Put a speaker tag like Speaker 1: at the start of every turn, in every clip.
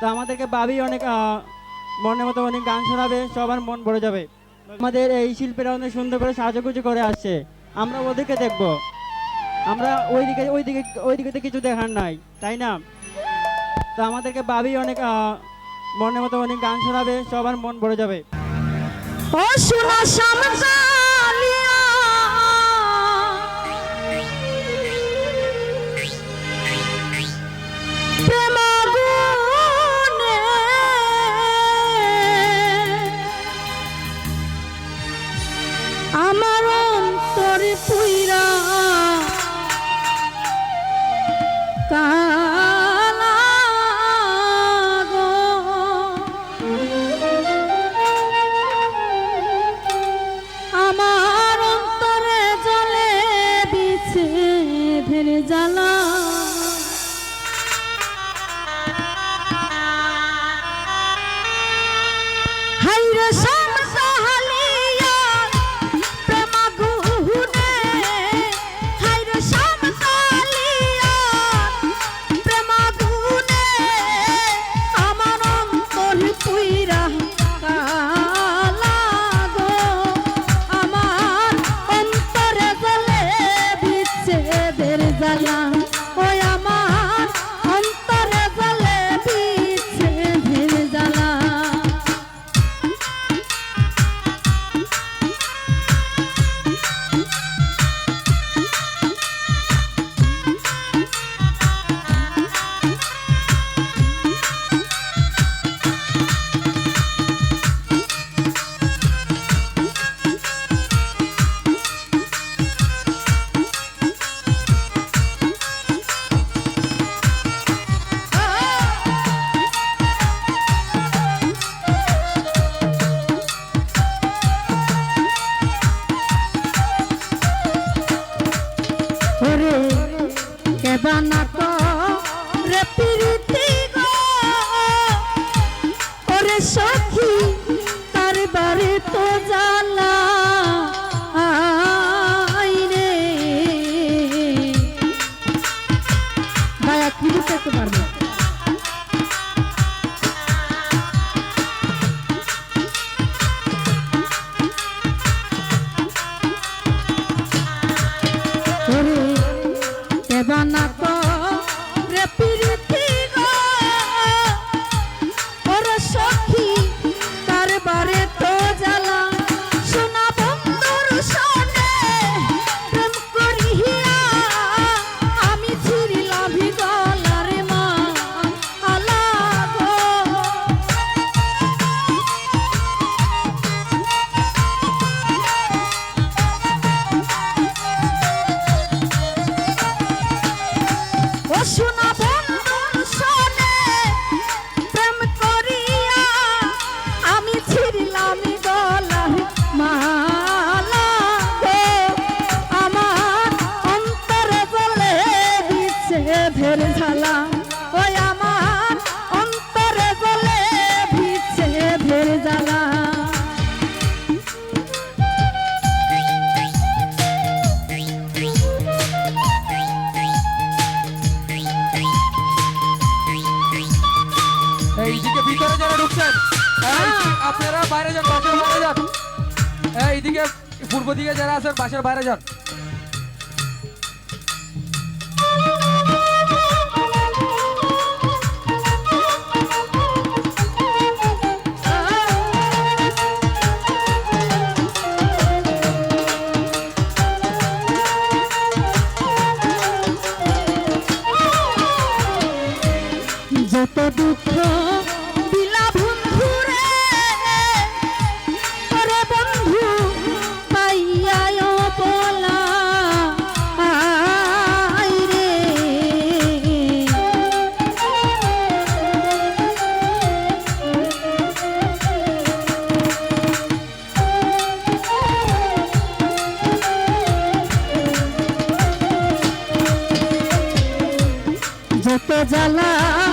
Speaker 1: তো আমাদেরকে বাবি অনেক মনের মতো অনেক গান শোনাবে, সবার মন ভরে যাবে। আমাদের এই শিল্পীরা অনেক সুন্দর করে সাজুগুজু করে আসছে। আমরা ওদেরকে দেখব। আমরা ওইদিকে ওইদিকে ওইদিকে তো কিছু দেখার নাই, তাই না? তো আমাদেরকে বাবি অনেক মনের মতো অনেক গান শোনাবে, সবার মন ভরে যাবে।
Speaker 2: ও সোনা তো জ্বালা
Speaker 3: আপনারা বাইরে যান বাসের বাইরে যান এই, এইদিকে পূর্ব দিকে যারা আছেন বাসের বাইরে যান
Speaker 2: জ্বালা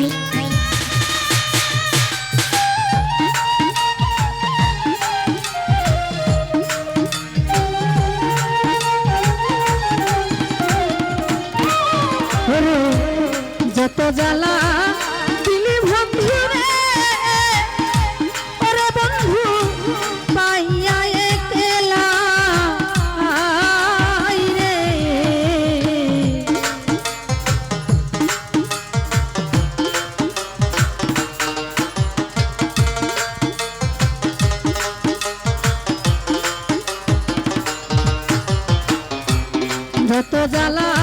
Speaker 2: ま。যত জ্বালা।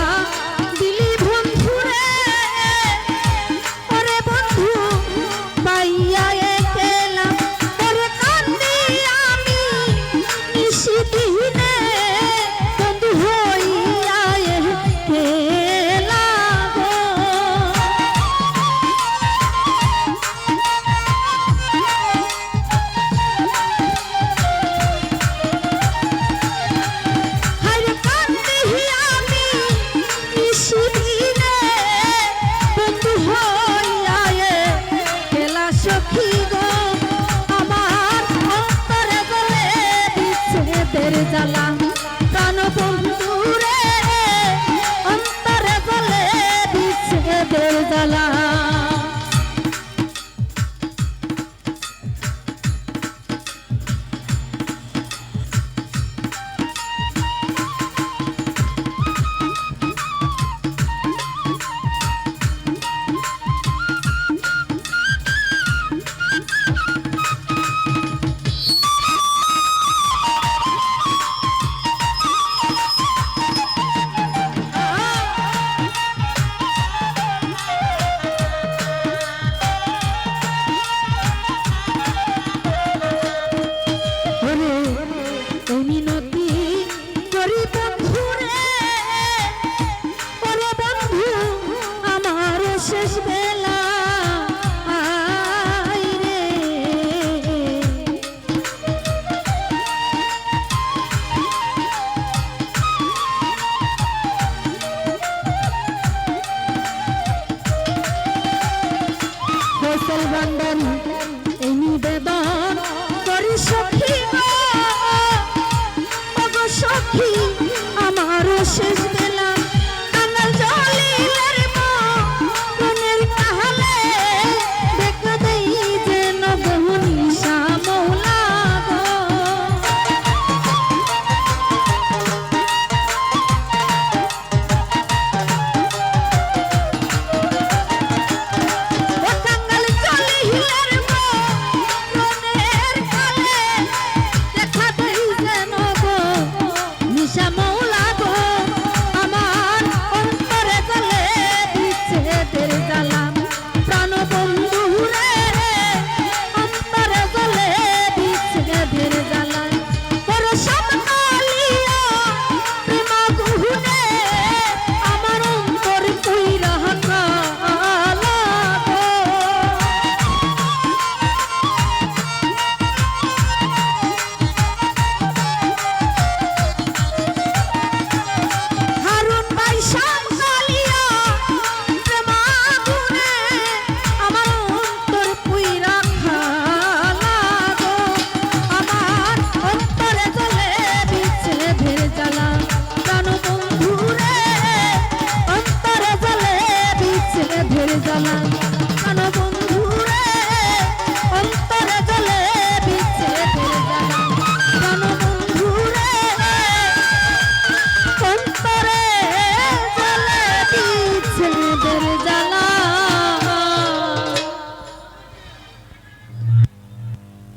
Speaker 2: জ্বালা 谢谢